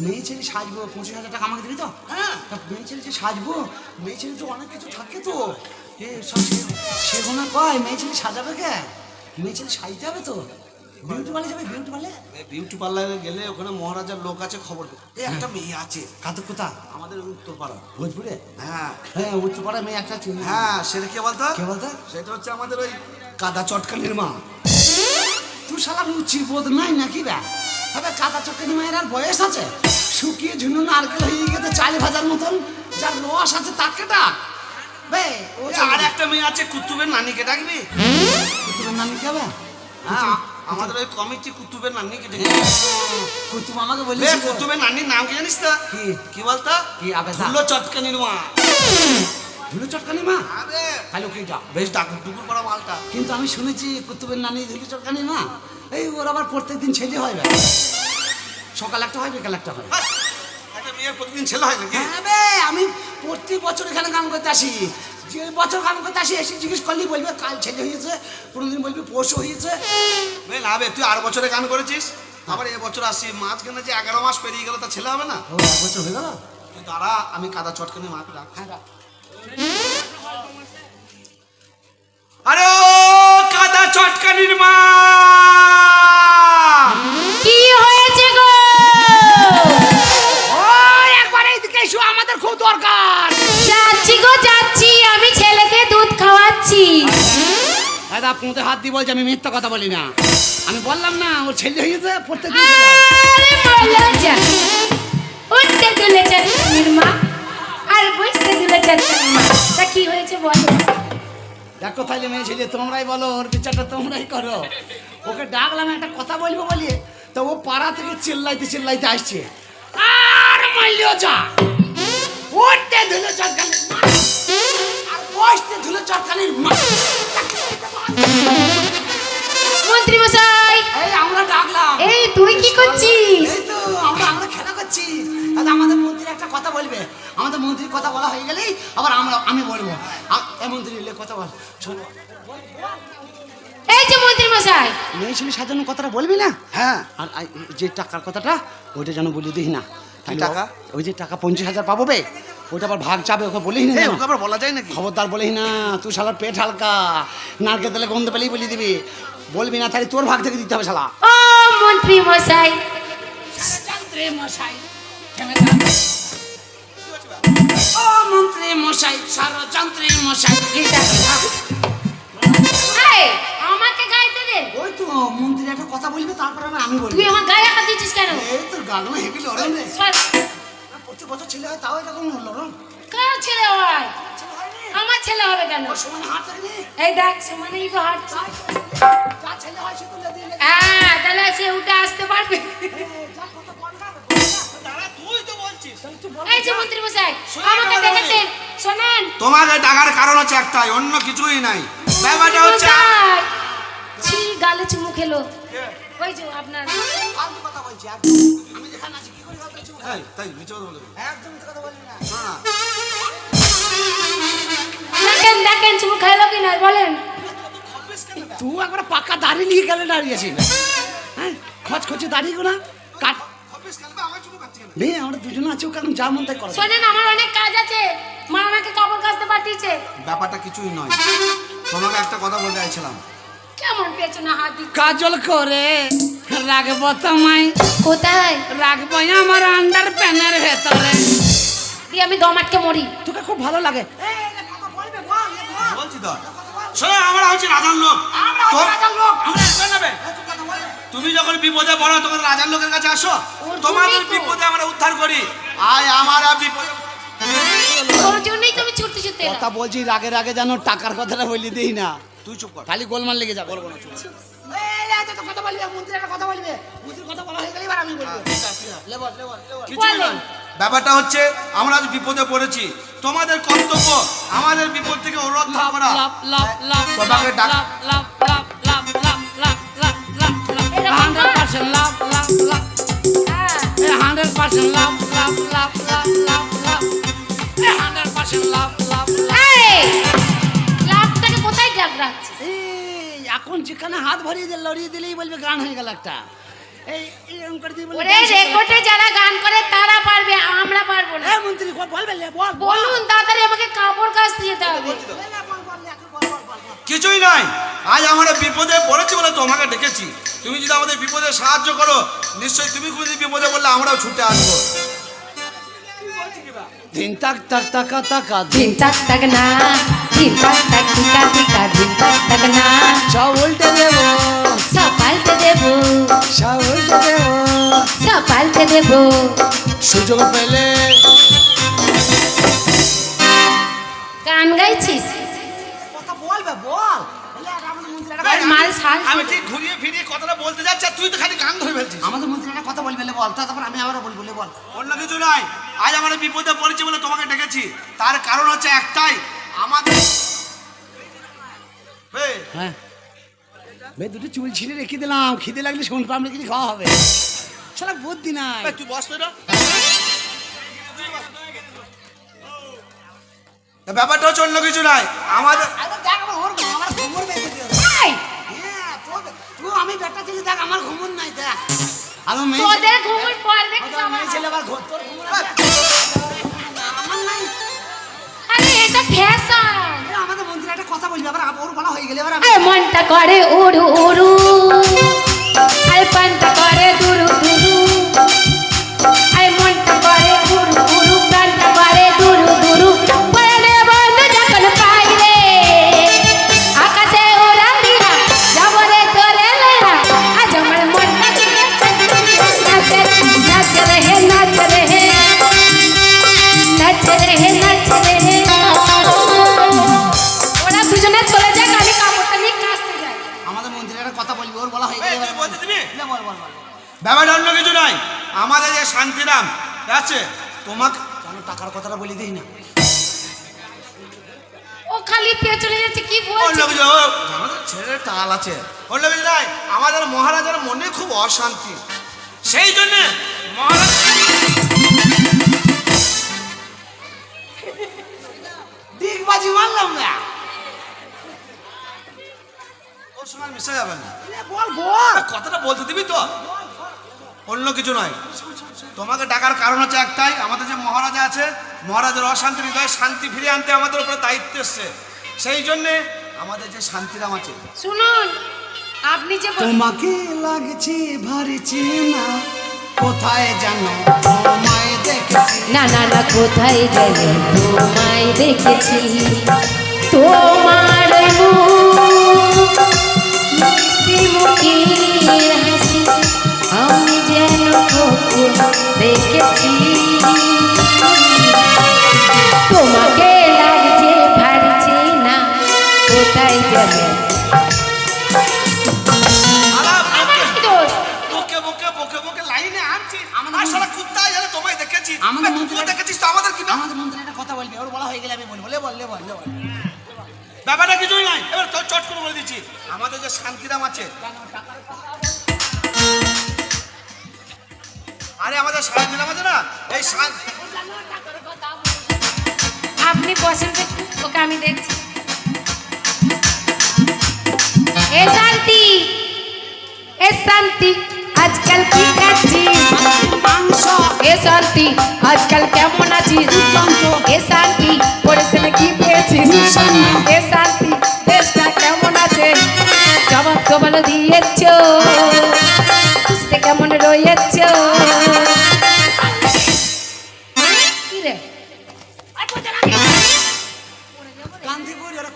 মেয়ে ছেলে সাজবো পঁচিশ হাজার টাকা আমাকে দিবি তো? হ্যাঁ। মেয়ে ছেলে যে সাজবো মেয়ে ছেলে তো অনেক কিছু থাকে তো। এ সব সে- সেগুলো কয় মেয়ে ছেলে সাজাবে কে? মেয়ে ছেলে সাজতে হবে তো। Beauty parlour beauty parlour beauty beauty পার্লারে গেলে ওখানে মহারাজার লোক আছে খবর এই একটা মেয়ে আছে। কাদের কোথা? আমাদের উত্তরপাড়া। ভোজপুরে? হ্যাঁ। হ্যাঁ উচ্চপাড়া মেয়ে একটা চিনি। হ্যাঁ সেটা কে বলতো? কে বলতো? সেটা হচ্ছে আমাদের ওই কাদা চটকালির মা। তুই সারা রুচি বোধ নাই নাকি রে? তবে কাদা চক্করি মায়ের আর বয়স আছে? শুকিয়ে ঝুনু নারকেল হয়ে গেছে চাল ভাজার মতন। যার রস আছে তাকে ডাক। বে ও আর একটা মেয়ে আছে কুতুবের নানিকে ডাকবি? তোর নানি কে হ্যাঁ আমাদের ওই কমিটি কুতুবের নানিকে ডেকে কুতুব আমাকে বে, কুতুবের নানির নাম কি জানিস তো? কি? কি বলতো? কি আবেদা? ধুলো চটকানির মা। ধুলো চটকানি মা? আরে। তাহলে ওকে ডাক। বেশ ডাকুর ডুকুর করা মালটা। কিন্তু আমি শুনেছি কুতুবের নানি ধুলো চটকানি মা। এই ওর আবার প্রত্যেক দিন ছেলে হয় ভাই সকাল একটা হয় বিকাল একটা হয়? প্রতিদিন ছেলে হয় নাকি? হ্যাঁ আমি প্রতি বছর এখানে গান করতে আসি। যে বছর গান করতে আসি এসে জিজ্ঞেস করলি বলবে কাল ছেলে হয়েছে কোনোদিন বলবি পরশু হয়েছে। না বে তুই আর বছরে গান করেছিস? আবার এ বছর আসি মাঝখানে যে এগারো মাস পেরিয়ে গেল তা ছেলে হবে না? ও এক বছর হয়ে গেল? দাঁড়া আমি কাদা চটকানি মাকে ডাক হ্যাঁ ডাক। আরে কাদা চটকানির মা! দাদা পুঁতে হাত দিয়ে বলছে আমি মিথ্যা কথা বলি না। আমি বললাম না ওর ছেলে হয়। মলা যা উঠতে তুলেছেন মা আর বসতে তুলেছেন মা। তা কি হয়েছে বলো? দেখো তাইলে মেয়ে ছেলে তোমরাই বলো ওর বিচারটা তোমরাই করো। ওকে ডাকলাম একটা কথা বলব বলি? তো ও পাড়া থেকে চিল্লাইতে চিল্লাইতে আসছে। আর মাইলিও যা। উঠতে ধুলো চটকানির মা। আর বসতে ধুলো চটকানির মা। মন্ত্রী মশাই এই আমরা ডাকলাম। এই তুই কি করছিস? এই তো আমরা আমরা খেলা করছি। দাদা আমাদের মন্ত্রী একটা কথা বলবে। আমাদের মন্ত্রীর কথা বলা হয়ে গেলেই আবার আমরা আমি বলব। এ মন্ত্রী কথা বল। শোন। এই যে মন্ত্রী মশাই মেয়ে ছেলে সাজানোর কথাটা বলবি না? হ্যাঁ। আর যে টাকার কথাটা ওইটা যেন বলি দিই না। তাহলে টাকা? ওই যে টাকা পঞ্চাশ হাজার পাবো বে। ওইটা আবার ভাগ চাবে ওকে বলিস না। ওকে আবার বলা যায় নাকি? খবরদার বলিস না তুই শালার পেট হালকা। নারকেল তেলে গন্ধ পেলেই বলি দিবি। বলবি না তাহলে তোর ভাগ থেকে দিতে হবে শালা। ও মন্ত্রী মশাই। মশাই ও মন্ত্রী মশাই ষড়যন্ত্রে মশাই এই দে ওই তো মন্ত্রী একটা কথা বলবে তারপর আমি আমি বলব। তুই আমার গায়ে হাত দিচ্ছিস কেন? এই তোর গালো হেভি লড়ন রে বছর ছেলে হয় তাও এরকম লড়ন কার ছেলে হয়? আমার ছেলে হবে কেন? সমান এই দেখ সমানেই তো হাঁটছে যা ছেলে হয় সে দিয়ে হ্যাঁ তাহলে সে উঠে আসতে পারবে। যা কত বলটা দাঁড়া তুই তো বলছিস। এই মন্ত্রী মশাই আমাকে শোনেন। তোমাকে ডাকার কারণ হচ্ছে একটাই অন্য কিছুই নাই। ব্যাপারটা হচ্ছে ছি গালে চুমু খেলো ওই যে আপনার ফালতু কথা বলছি আমি যেখানে আছি কি করে কথা বলছি এই, তাই মিছে কথা বলবি একদম মিথ্যে কথা বলবি না। দেখেন দেখেন চুমু খাইলো কি না বলেন। তুই একবার পাকা দাড়ি নিয়ে গেলে দাঁড়িয়েছিস হ্যাঁ খচখচে দাড়িয়ে না। কাট? নে আমরা দুজনে আছি যা মন তাই করো। শোনেন আমার অনেক কাজ আছে। মা আমাকে কাপড় কাচতে পাঠিয়েছে। ব্যাপারটা কিছুই নয়। তোমাকে একটা কথা বলতে চাইছিলাম। কেমন পেছনে হাত দিচ্ছে? কাজল করে রাখব তোমায়। কোথায়? রাখব আমার আন্ডার প্যানের ভেতরে। দিয়ে আমি দম আটকে মরি। তোকে খুব ভালো লাগে। বলছি তো। শোনো আমরা হচ্ছে রাজার লোক। তো- আমরা একজন নেবে। তুমি যখন বিপদে পড়ো তখন রাজার লোকের কাছে আসো। ওর তোমাদের জন্যই তো। বিপদে আমরা উদ্ধার করি। আয় আমার বিপদে তোর জন্যই তো আমি ছুটতে ছুটতে এলাম। কথা বলছি রাগে রাগে যেন টাকার কথাটা বলি দিই না। তুই চুপ কর খালি গোলমাল লেগে যাবে বলব না কথা বলবে মন্ত্রী একটা কথা বলবে মন্ত্রীর কথা বলা হয়ে গেলে এবার আমি বলব বলো। নয় ব্যাপারটা হচ্ছে আমরা আজ বিপদে পড়েছি তোমাদের কর্তব্য আমাদের বিপদ থেকে রক্ষা করা লাভ লাভ লাভ তোমাকে ডাক- love love love love love love love love hundred. Percent love love love হ্যাঁ hundred percent love love love love love love hundred percent love love love মুজিখানে হাত ভরিয়ে দিল লড়িয়ে দিলেই বলবে গান হয়ে গেল একটা। এই এরকম করে দিয়ে ওরে রেকর্ডে যারা গান করে তারা পারবে আমরা পারব না। হ্যাঁ মন্ত্রী বলবে বল বলুন তাড়াতাড়ি আমাকে কাপড় কাচতে দিয়ে হবে। কিছুই নয় আজ আমরা বিপদে পড়েছি বলে তোমাকে ডেকেছি। তুমি যদি আমাদের বিপদে সাহায্য করো নিশ্চয়ই তুমি কোনো বিপদে বললে আমরাও ছুটে আসব। বলছি দিন তাক তাক তাকা তাকা দিন তাক তাক না দিন তাক তাক টিকা টিকা দিন তাক তাক না সব উল্টে দেবো সব পাল্টে দেবো সব উল্টে দেবো সব পাল্টে দেবো সুযোগ পেলে গান গাইছিস? কথা বলবে বল। আর মাল শাল আমি ঠিক ঘুরিয়ে ফিরিয়ে কথাটা বলতে যাচ্ছি তুই তো খালি গান ধরে ফেলছিস আমাদের মন্ত্রী একটা কথা বলবে বল তারপর আমি আবারও বলব বল অন্য কিছু নয় আজ আমরা বিপদে পড়েছি বলে তোমাকে ডেকেছি। তার কারণ হচ্ছে একটাই আমাদের হ্যাঁ। বে দুটো চুল ছিঁড়ে রেখে দিলাম। খিদে লাগলে শোন পামড়ে কিছু খাওয়া হবে। সারা বুদ্ধি নাই। তুই বস তো ব্যাপারটা হচ্ছে অন্য কিছু নয় আমাদের দেখ আমার নাই দেখ। আমার মেয়ে। তোদের পর দেখিস আমার ছেলে আবার ঘর তোর আমার নাই। আরে এটা ফ্যাশন। আমাদের মন্দিরে একটা কথা বলবি আবার ওর বলা হয়ে গেলে মনটা করে উড়ু উড়ু। আর পানটা করে দুরু দুরু। আছে। আমাদের মহারাজার মনে খুব অশান্তি। সেই জন্য মহারাজ ডিগবাজি মারলাম না। ওর সঙ্গে আর মিশে যাবে না। বল বল। কথাটা বলতে দিবি তো? অন্য কিছু নয়। তোমাকে ডাকার কারণ হচ্ছে একটাই আমাদের যে মহারাজা আছে মহারাজের অশান্তি হৃদয় শান্তি ফিরিয়ে আনতে আমাদের উপরে দায়িত্ব এসছে। সেই জন্যে আমাদের যে শান্তিরাম আছে। শুনুন আপনি যে তোমাকে লাগছে ভারী চেনা কোথায় জানো? তোমায় দেখেছি। না না না কোথায় জানো? তোমায় দেখেছি। তোমার গেলে আমি বলব। লে বল লে বল লে বল। ব্যাপারটা কিছুই নাই। এবার তোর চট করে বলে দিচ্ছি। আমাদের যে শান্তিরাম আছে। আরে আমাদের শান্তিরাম আছে না? এই শান্তি আপনি বসেন তো ওকে আমি দেখছি। এ শান্তি এ শান্তি আজকাল কি খাচ্ছিস মাংস এ শান্তি আজকাল কেমন আছিস? এ শান্তি পড়েছেন কি পেয়েছিস? এ শান্তি দেশটা কেমন আছে? জবাব কবল দিয়েছ। খুশিতে কেমন রয়েছ?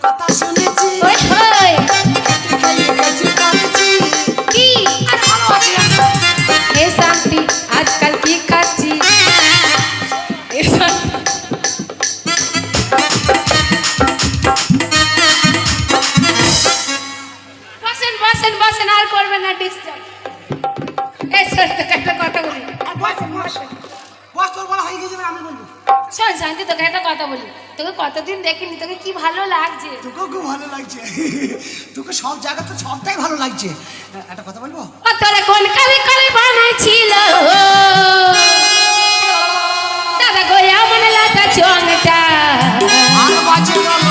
কথা শুনেছি। কতদিন দেখিনি তোকে কি ভালো লাগছে? তোকেও খুব ভালো লাগছে। তোকে সব জায়গা তো সবটাই ভালো লাগছে। একটা কথা বলব? ও তোরা কোন কালে কালে বানাইছিল? দাদা গো এমন লাটা চংটা আর বাজে গেল।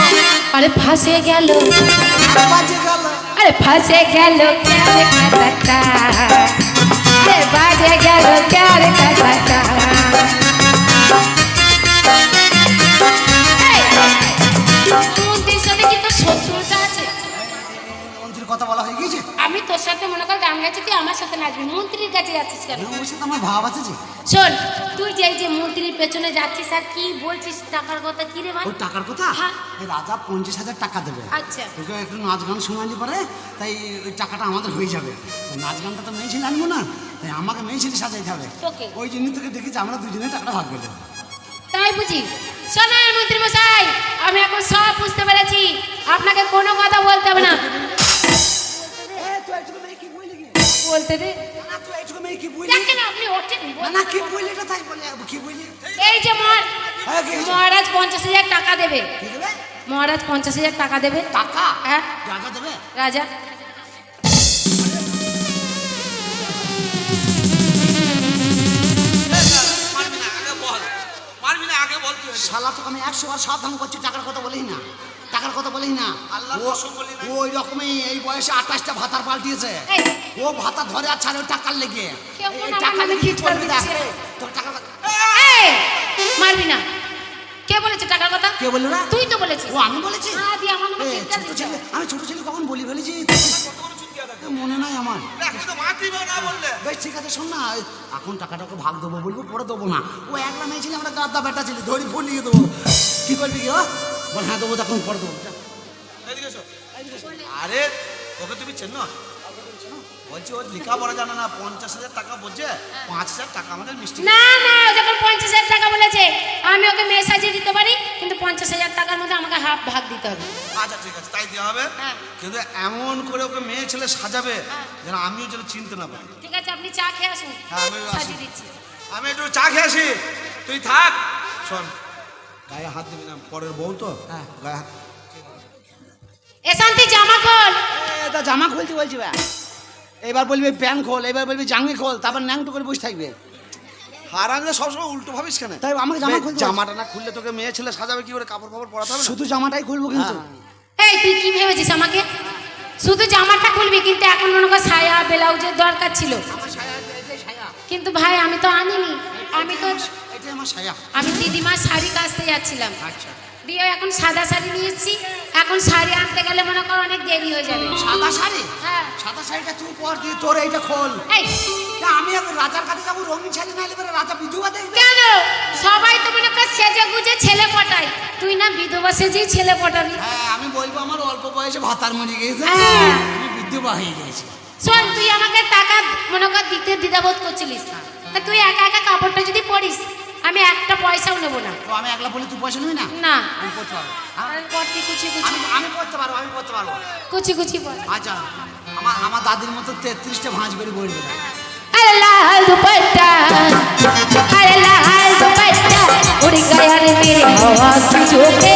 আরে ফাঁসে গেল। আর বাজে গেল। কথা বলা হয়ে আমি তোর সাথে মনে আমার সাথে মন্ত্রীর কাছে যাচ্ছিস সাথে আমার ভাব আছে যে শোন তুই যে যে মন্ত্রীর পেছনে যাচ্ছিস আর কি বলছিস টাকার কথা কি রে ভাই? টাকার কথা? হ্যাঁ। পঞ্চাশ হাজার টাকা দেবে। আচ্ছা। একটু নাচ গান তাই ওই টাকাটা আমাদের হয়ে যাবে। নাচ গানটা তো আনব না তাই আমাকে মেয়ে ছেলে সাজাইতে হবে। ওই জন্য তোকে দেখেছি আমরা দুজনে টাকাটা ভাগ করে দেবো। তাই বুঝি? শোনার মন্ত্রী মশাই আমি এখন সব বুঝতে পেরেছি। আপনাকে কোনো কথা বলতে হবে না। বলতে দে। এই যে হ্যাঁ? মহারাজ পঞ্চাশ হাজার টাকা দেবে। মহারাজ পঞ্চাশ হাজার টাকা দেবে। টাকা? হ্যাঁ। টাকা দেবে? রাজা। শালা তোকে আমি একশো বার সাবধান করছি টাকার কথা বলেই না। টাকার কথা বলেই না। ও- বলি না। ওই রকমই এই বয়সে আঠাশটা ভাতার পাল্টিয়েছে। ও ভাতা ধরে আর ছাড়ে টাকার লেগে। টাকা লেগে চলবে তোর টাকার কথা মারবি না। কে বলেছে টাকার কথা? কে বলল না তুই তো বলেছিস। ও আমি বলেছি? আমি ছোট ছেলে কখন বলি ফেলেছি? এ, মনে নাই আমার। বেশ ঠিক আছে শোন না এখন টাকাটাকে ভাগ দেবো বলব পরে দেবো না। ও একটা মেয়ে ছিল আমরা গাদ্দা বেটা ছিল ধরি ফলিয়ে দেবো। কি করবি কি ও? বল হ্যাঁ দেবো তখন পরে দেবো। আরে ওকে তুমি চেনো? বলছি ও লেখাপড়া জানে না পঞ্চাশ হাজার টাকা বলছে পাঁচ হাজার টাকা আমাদের মিষ্টি। না না ও যখন পঞ্চাশ হাজার টাকা বলেছে আমি ওকে মেয়ে সাজিয়ে দিতে পারি? পঞ্চাশ হাজার টাকার মধ্যে আমাকে হাফ ভাগ দিতে হবে। আচ্ছা ঠিক আছে তাই দেওয়া হবে। হ্যাঁ। কিন্তু এমন করে ওকে মেয়ে ছেলে সাজাবে হ্যাঁ। যেন আমিও যেন চিনতে না পারি। ঠিক আছে আপনি চা খেয়ে আসুন। হ্যাঁ, আমি সাজিয়ে দিচ্ছি। আমি একটু চা খেয়ে আসি। তুই থাক। শোন গায়ে হাত দিবি না পরের বউ তো। হ্যাঁ। গায়ে হাত এ শান্তি জামা খোল। এ, তা জামা খুলতে বলছি ভাই। এবার বলবি প্যান্ট খোল এবার বলবি জাঙ্গি খোল তারপর ন্যাংটো করে বসে থাকবে। হারাঙ্গে সবসময় উল্টো ভাবিস কেন? তাই আমাকে জামা খুলতে জামাটা না খুললে তোকে মেয়ে ছেলে সাজাবে কি করে কাপড় ফাপড় পরাতে হবে শুধু জামাটাই খুলবো কিন্তু। এই তুই কি ভেবেছিস আমাকে? শুধু জামাটা খুলবি কিন্তু এখন মনে কর সায়া ব্লাউজের দরকার ছিল। কিন্তু ভাই আমি তো আনিনি। আমি তো আমার সায়া। আমি দিদিমার শাড়ি কাচতে যাচ্ছিলাম। আচ্ছা। দিয়ে এখন সাদা শাড়ি নিয়ে এসেছি এখন শাড়ি আনতে গেলে মনে কর অনেক দেরি হয়ে যাবে। সাদা শাড়ি? হ্যাঁ। সাদা শাড়িটা তুই পর দিয়ে তোর এইটা খোল। এই। না, আমি এখন রাজার কাছে যাব রঙিন শাড়ি না এলে রাজা বিধবা দেখবে কেন? সবাই তো মনে কর সেজে গুজে ছেলে পটায়। তুই না বিধবা সেজেই ছেলে পটাবি। হ্যাঁ আমি বলব আমার অল্প বয়সে ভাতার মরে গিয়েছে। হ্যাঁ। আমি বিধবা হয়ে গেছি। শোন তুই আমাকে টাকা মনে কর দিতে দ্বিধাবোধ করছিলিস তা তুই একা একা কাপড়টা যদি পরিস আমি একটা পয়সাও নেব না। ও আমি একলা বলি তুই পয়সা নিবি না? না। আমি করতে পারব। হ্যাঁ? আমি করতে কুচি কুচি। আমি করতে পারব আমি করতে পারব। কুচি কুচি বল। আচ্ছা আমার আমার দাদির মতো 33 টা ভাঁজ করে বই না আরে লাল দুপাট্টা আরে লাল দুপাট্টা উড় গয়া রে মেরে হাওয়া কি চোখে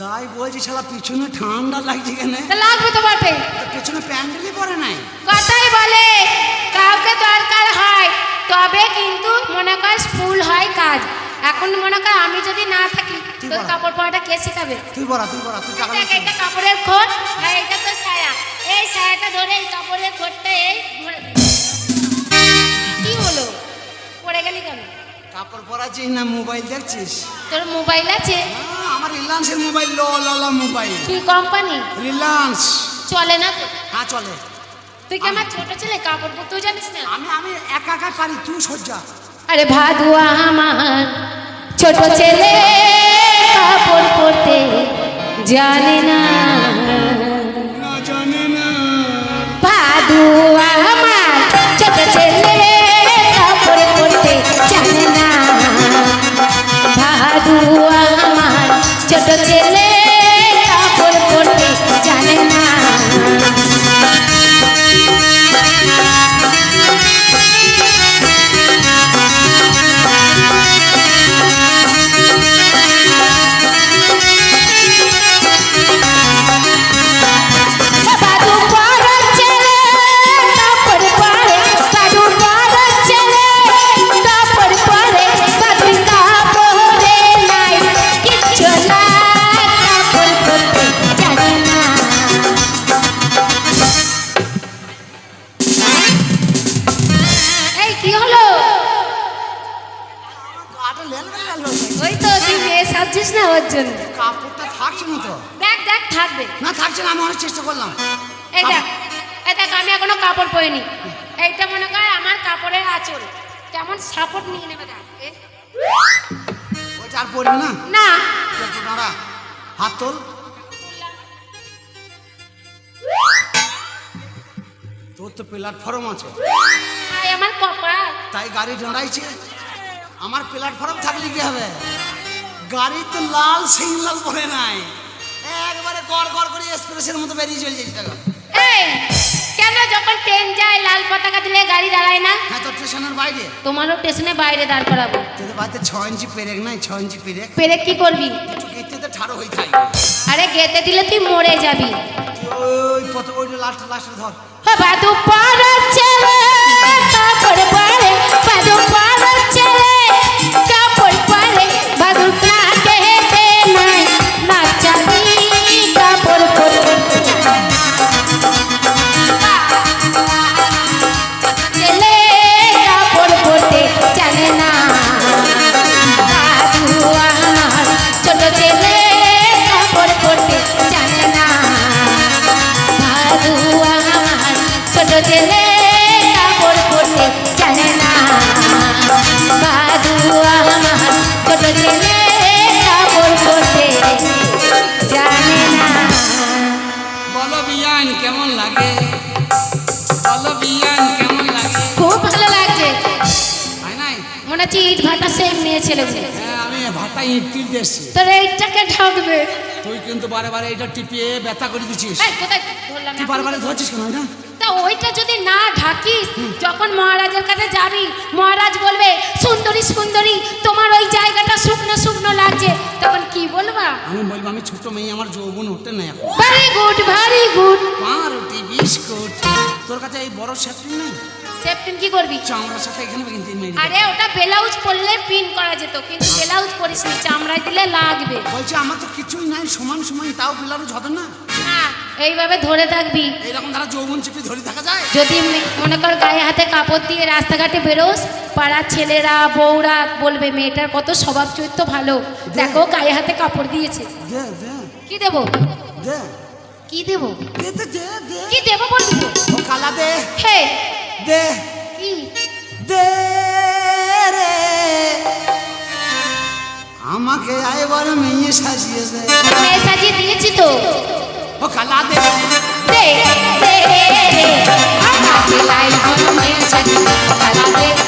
তাই বলছি শালা পিছনে ঠান্ডা লাগছে কেন তা লাগবে তো বটে। পেছনে প্যান্ডেলই পরে নাই। কথাই বলে কাউকে দরকার হয় তবে কিন্তু মনে কর ফুল হয় কাজ। এখন মনে কর আমি যদি না থাকি তোর কাপড় পরাটা কে শিখাবে? তুই বড়া তুই বড়া তুই এটা কাপড়ের খোল আর এটা তো সায়া এই সায়াটা ধরে এই কাপড়ের খোলটা এই কি হলো? পড়ে গেলি কেন? কাপড় পরাছিস না মোবাইল দেখছিস? তোর মোবাইল আছে? আমার রিলায়েন্সের মোবাইল লো লো মোবাইল। তুই কোম্পানি রিলায়েন্স চলে না তো? হ্যাঁ চলে। তুই কি আমার ছোট ছেলে? কাপড় পরতেও জানিস না? আমি আমি একা একা পারি তুই সজ্জা আরে ভাদুয়া আমার ছোট ছেলে কাপড় পরতে জানে না। না জানে না। ভাদু ছেলে পড়বে না? না। দাঁড়া। হাত তোল। তোর তো প্ল্যাটফর্ম আছে। আমার কপাল। তাই গাড়ি দাঁড়াইছে আমার প্ল্যাটফর্ম থাকলে কি হবে? গাড়ি তো লাল সিগন্যাল পড়ে নাই। একবারে গড় গড় করে এক্সপ্রেসের মতো বেরিয়ে চলে যাচ্ছে এই! কেন যখন ট্রেন যায় লাল পতাকা দিলে গাড়ি দাঁড়ায় না হ্যাঁ তো স্টেশনের বাইরে তোমারও স্টেশনে বাইরে দাঁড় করাবো তোদের বাড়িতে ছ ইঞ্চি পেরেক নাই ছ ইঞ্চি পেরেক পেরেক কি করবি গেতে ঠাড়ো হয়ে থাকবে আরে গেতে দিলে তুই মরে যাবি ওই পথ ওই লাস্ট লাস্ট ধর বাদু পরে হচ্ছে ইট ভাটা সেম নিয়ে ছেলেছে হ্যাঁ আমি ভাটা ইট তুলতে এসছি। তোর এইটাকে ঢাকবে তুই কিন্তু বারে বারে এটা টিপিয়ে ব্যথা করে দিচ্ছিস। এই, কোথায় ধরলাম তুই না? বারে বারে ধরছিস কেন না তা ওইটা যদি না ঢাকিস যখন মহারাজের কাছে যাবি মহারাজ বলবে সুন্দরী সুন্দরী তোমার ওই জায়গাটা শুকনো শুকনো লাগছে। তখন কি বলবা? আমি বলব আমি ছোট মেয়ে আমার যৌবন হতে নাই এখন। Very good very good. পাউরুটি বিস্কুট। তোর কাছে এই বড় সেফটি নেই? সেপ্টেন কি করবি? চামড়ার সাথে এখানে কিন্তু মেরে আরে ওটা ব্লাউজ পরলে পিন করা যেত কিন্তু ব্লাউজ পরিস নি চামড়ায় দিলে লাগবে। বলছি আমার তো কিছুই নাই সমান সমান তাও পিলারও ঝদে না? না এইভাবে ধরে থাকবি। এইরকম তারা যৌবন চেপে ধরে থাকা যায়? যদি মনে কর গায়ে হাতে কাপড় দিয়ে রাস্তাঘাটে বেরোস পাড়ার ছেলেরা বউরা বলবে মেয়েটার কত স্বভাব চরিত্র ভালো। দেখো গায়ে হাতে কাপড় দিয়েছে। কি দেবো? দে। কি দেবো? কি দেবো বলবি? কালা দে। হে দে কি? দে রে। আমাকে আইবার মেয়ে সাজিয়ে দে। মেয়ে সাজিয়ে দিয়েছি তো। ও কালা দে। দে দে। আমাকে লাই মেয়ে সাজিয়ে দে। কালা দে।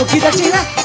চোখি দেখছি না